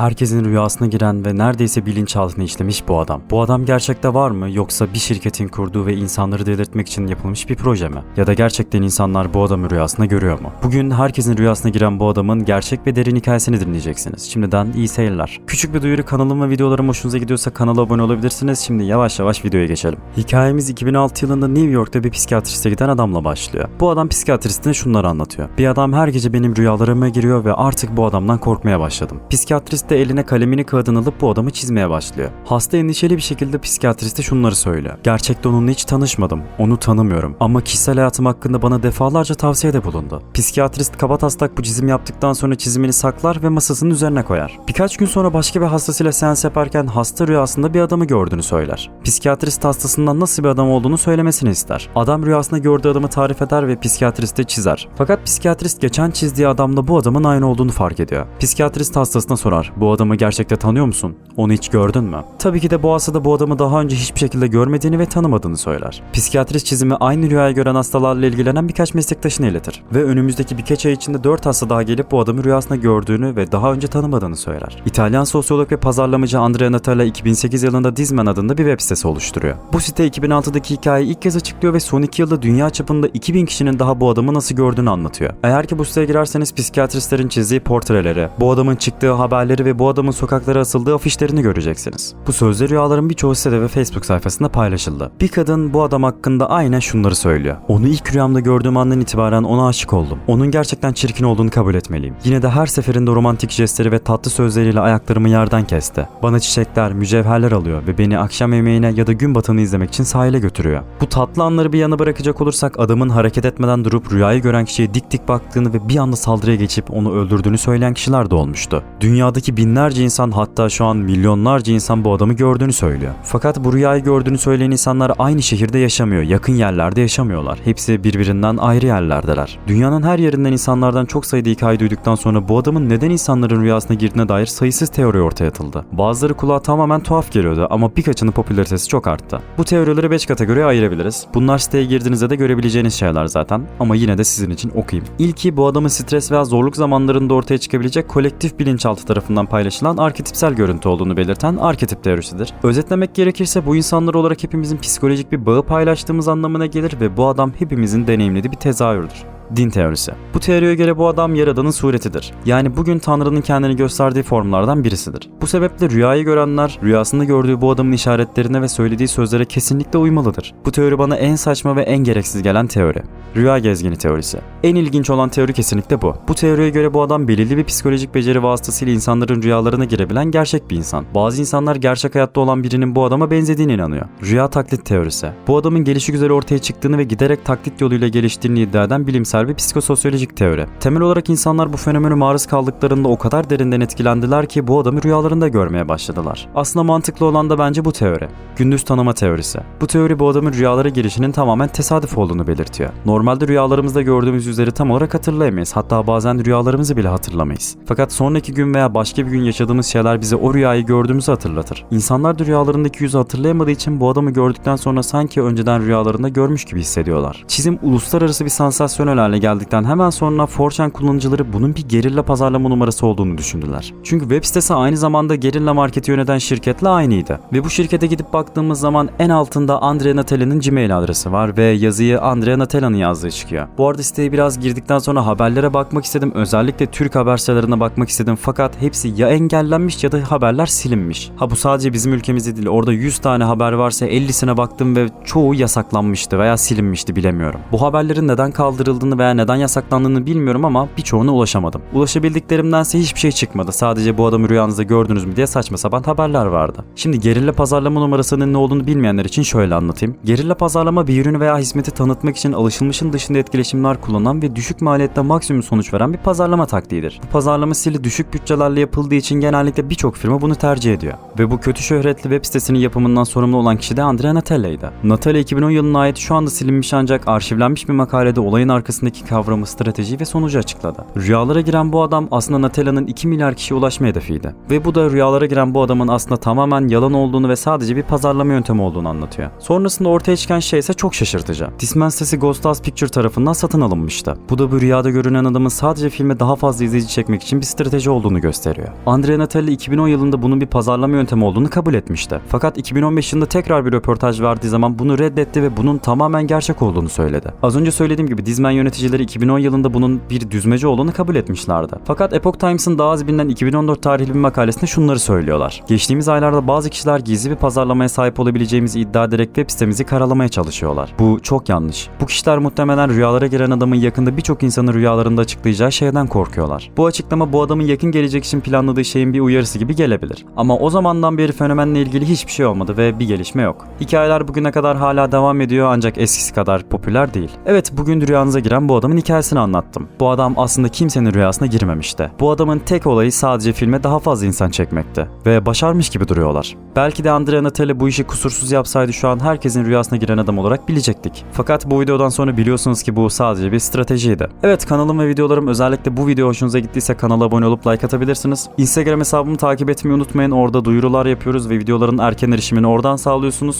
herkesin rüyasına giren ve neredeyse bilinçaltına işlemiş bu adam. Bu adam gerçekte var mı yoksa bir şirketin kurduğu ve insanları delirtmek için yapılmış bir proje mi? Ya da gerçekten insanlar bu adamı rüyasında görüyor mu? Bugün herkesin rüyasına giren bu adamın gerçek ve derin hikayesini dinleyeceksiniz. Şimdiden iyi seyirler. Küçük bir duyuru kanalım ve videolarım hoşunuza gidiyorsa kanala abone olabilirsiniz. Şimdi yavaş yavaş videoya geçelim. Hikayemiz 2006 yılında New York'ta bir psikiyatriste giden adamla başlıyor. Bu adam psikiyatristine şunları anlatıyor. Bir adam her gece benim rüyalarıma giriyor ve artık bu adamdan korkmaya başladım. Psikiyatrist de eline kalemini kağıdını alıp bu adamı çizmeye başlıyor. Hasta endişeli bir şekilde psikiyatriste şunları söylüyor. Gerçekten onunla hiç tanışmadım. Onu tanımıyorum. Ama kişisel hayatım hakkında bana defalarca tavsiyede bulundu. Psikiyatrist kabataslak bu çizim yaptıktan sonra çizimini saklar ve masasının üzerine koyar. Birkaç gün sonra başka bir hastasıyla seans yaparken hasta rüyasında bir adamı gördüğünü söyler. Psikiyatrist hastasından nasıl bir adam olduğunu söylemesini ister. Adam rüyasında gördüğü adamı tarif eder ve psikiyatrist de çizer. Fakat psikiyatrist geçen çizdiği adamla bu adamın aynı olduğunu fark ediyor. Psikiyatrist hastasına sorar. Bu adamı gerçekte tanıyor musun? Onu hiç gördün mü? Tabii ki de bu hasta da bu adamı daha önce hiçbir şekilde görmediğini ve tanımadığını söyler. Psikiyatrist çizimi aynı rüyayı gören hastalarla ilgilenen birkaç meslektaşını iletir. Ve önümüzdeki birkaç ay içinde 4 hasta daha gelip bu adamı rüyasında gördüğünü ve daha önce tanımadığını söyler. İtalyan sosyolog ve pazarlamacı Andrea Natala 2008 yılında Dizman adında bir web sitesi oluşturuyor. Bu site 2006'daki hikayeyi ilk kez açıklıyor ve son 2 yılda dünya çapında 2000 kişinin daha bu adamı nasıl gördüğünü anlatıyor. Eğer ki bu siteye girerseniz psikiyatristlerin çizdiği portreleri, bu adamın çıktığı haberleri ve bu adamın sokaklara asıldığı afişlerini göreceksiniz. Bu sözde rüyaların birçoğu sitede ve Facebook sayfasında paylaşıldı. Bir kadın bu adam hakkında aynen şunları söylüyor. Onu ilk rüyamda gördüğüm andan itibaren ona aşık oldum. Onun gerçekten çirkin olduğunu kabul etmeliyim. Yine de her seferinde romantik jestleri ve tatlı sözleriyle ayaklarımı yerden kesti. Bana çiçekler, mücevherler alıyor ve beni akşam yemeğine ya da gün batımını izlemek için sahile götürüyor. Bu tatlı anları bir yana bırakacak olursak adamın hareket etmeden durup rüyayı gören kişiye dik dik baktığını ve bir anda saldırıya geçip onu öldürdüğünü söyleyen kişiler de olmuştu. Dünyadaki binlerce insan hatta şu an milyonlarca insan bu adamı gördüğünü söylüyor. Fakat bu rüyayı gördüğünü söyleyen insanlar aynı şehirde yaşamıyor, yakın yerlerde yaşamıyorlar. Hepsi birbirinden ayrı yerlerdeler. Dünyanın her yerinden insanlardan çok sayıda hikaye duyduktan sonra bu adamın neden insanların rüyasına girdiğine dair sayısız teori ortaya atıldı. Bazıları kulağa tamamen tuhaf geliyordu ama birkaçının popülaritesi çok arttı. Bu teorileri 5 kategoriye ayırabiliriz. Bunlar siteye girdiğinizde de görebileceğiniz şeyler zaten ama yine de sizin için okuyayım. İlki bu adamın stres veya zorluk zamanlarında ortaya çıkabilecek kolektif bilinçaltı tarafından paylaşılan arketipsel görüntü olduğunu belirten arketip teorisidir. Özetlemek gerekirse bu insanlar olarak hepimizin psikolojik bir bağı paylaştığımız anlamına gelir ve bu adam hepimizin deneyimlediği bir tezahürdür. Din teorisi. Bu teoriye göre bu adam yaradanın suretidir. Yani bugün Tanrı'nın kendini gösterdiği formlardan birisidir. Bu sebeple rüyayı görenler rüyasında gördüğü bu adamın işaretlerine ve söylediği sözlere kesinlikle uymalıdır. Bu teori bana en saçma ve en gereksiz gelen teori. Rüya gezgini teorisi. En ilginç olan teori kesinlikle bu. Bu teoriye göre bu adam belirli bir psikolojik beceri vasıtasıyla insanların rüyalarına girebilen gerçek bir insan. Bazı insanlar gerçek hayatta olan birinin bu adama benzediğine inanıyor. Rüya taklit teorisi. Bu adamın gelişi güzel ortaya çıktığını ve giderek taklit yoluyla geliştiğini iddia eden bilimsel bir psikososyolojik teori. Temel olarak insanlar bu fenomene maruz kaldıklarında o kadar derinden etkilendiler ki bu adamı rüyalarında görmeye başladılar. Aslında mantıklı olan da bence bu teori. Gündüz tanıma teorisi. Bu teori bu adamın rüyalara girişinin tamamen tesadüf olduğunu belirtiyor. Normalde rüyalarımızda gördüğümüz yüzleri tam olarak hatırlayamayız. Hatta bazen rüyalarımızı bile hatırlamayız. Fakat sonraki gün veya başka bir gün yaşadığımız şeyler bize o rüyayı gördüğümüzü hatırlatır. İnsanlar da rüyalarındaki yüzü hatırlayamadığı için bu adamı gördükten sonra sanki önceden rüyalarında görmüş gibi hissediyorlar. Çizim uluslararası bir sansasyonel hale geldikten hemen sonra 4chan kullanıcıları bunun bir gerilla pazarlama numarası olduğunu düşündüler. Çünkü web sitesi aynı zamanda gerilla marketi yöneten şirketle aynıydı. Ve bu şirkete gidip baktığımız zaman en altında Andrea Natalia'nın Gmail adresi var ve yazıyı Andrea Natalia'nın yazdığı çıkıyor. Bu arada siteye biraz girdikten sonra haberlere bakmak istedim. Özellikle Türk haber sitelerine bakmak istedim fakat hepsi ya engellenmiş ya da haberler silinmiş. Ha bu sadece bizim ülkemizde değil. Orada 100 tane haber varsa 50'sine baktım ve çoğu yasaklanmıştı veya silinmişti bilemiyorum. Bu haberlerin neden kaldırıldığını veya neden yasaklandığını bilmiyorum ama birçoğuna ulaşamadım. Ulaşabildiklerimdense hiçbir şey çıkmadı. Sadece bu adamı rüyanızda gördünüz mü diye saçma sapan haberler vardı. Şimdi gerilla pazarlama numarasının ne olduğunu bilmeyenler için şöyle anlatayım. Gerilla pazarlama bir ürünü veya hizmeti tanıtmak için alışılmışın dışında etkileşimler kullanan ve düşük maliyette maksimum sonuç veren bir pazarlama taktiğidir. Bu pazarlama stili düşük bütçelerle yapıldığı için genellikle birçok firma bunu tercih ediyor. Ve bu kötü şöhretli web sitesinin yapımından sorumlu olan kişi de Andrea Natalia'ydı. Natalia 2010 yılına ait şu anda silinmiş ancak arşivlenmiş bir makalede olayın arkasında içerisindeki kavramı, strateji ve sonucu açıkladı. Rüyalara giren bu adam aslında Natella'nın 2 milyar kişiye ulaşma hedefiydi. Ve bu da rüyalara giren bu adamın aslında tamamen yalan olduğunu ve sadece bir pazarlama yöntemi olduğunu anlatıyor. Sonrasında ortaya çıkan şey ise çok şaşırtıcı. Discman sitesi Ghost House Picture tarafından satın alınmıştı. Bu da bu rüyada görünen adamın sadece filme daha fazla izleyici çekmek için bir strateji olduğunu gösteriyor. Andrea Natella 2010 yılında bunun bir pazarlama yöntemi olduğunu kabul etmişti. Fakat 2015 yılında tekrar bir röportaj verdiği zaman bunu reddetti ve bunun tamamen gerçek olduğunu söyledi. Az önce söylediğim gibi Discman yöneticileri 2010 yılında bunun bir düzmece olduğunu kabul etmişlerdi. Fakat Epoch Times'ın daha az bilinen 2014 tarihli bir makalesinde şunları söylüyorlar. Geçtiğimiz aylarda bazı kişiler gizli bir pazarlamaya sahip olabileceğimizi iddia ederek web sitemizi karalamaya çalışıyorlar. Bu çok yanlış. Bu kişiler muhtemelen rüyalara giren adamın yakında birçok insanın rüyalarında açıklayacağı şeyden korkuyorlar. Bu açıklama bu adamın yakın gelecek için planladığı şeyin bir uyarısı gibi gelebilir. Ama o zamandan beri fenomenle ilgili hiçbir şey olmadı ve bir gelişme yok. Hikayeler bugüne kadar hala devam ediyor ancak eskisi kadar popüler değil. Evet bugün rüyanıza giren bu adamın hikayesini anlattım. Bu adam aslında kimsenin rüyasına girmemişti. Bu adamın tek olayı sadece filme daha fazla insan çekmekti. Ve başarmış gibi duruyorlar. Belki de Andrea Natale bu işi kusursuz yapsaydı şu an herkesin rüyasına giren adam olarak bilecektik. Fakat bu videodan sonra biliyorsunuz ki bu sadece bir stratejiydi. Evet kanalım ve videolarım özellikle bu video hoşunuza gittiyse kanala abone olup like atabilirsiniz. Instagram hesabımı takip etmeyi unutmayın. Orada duyurular yapıyoruz ve videoların erken erişimini oradan sağlıyorsunuz.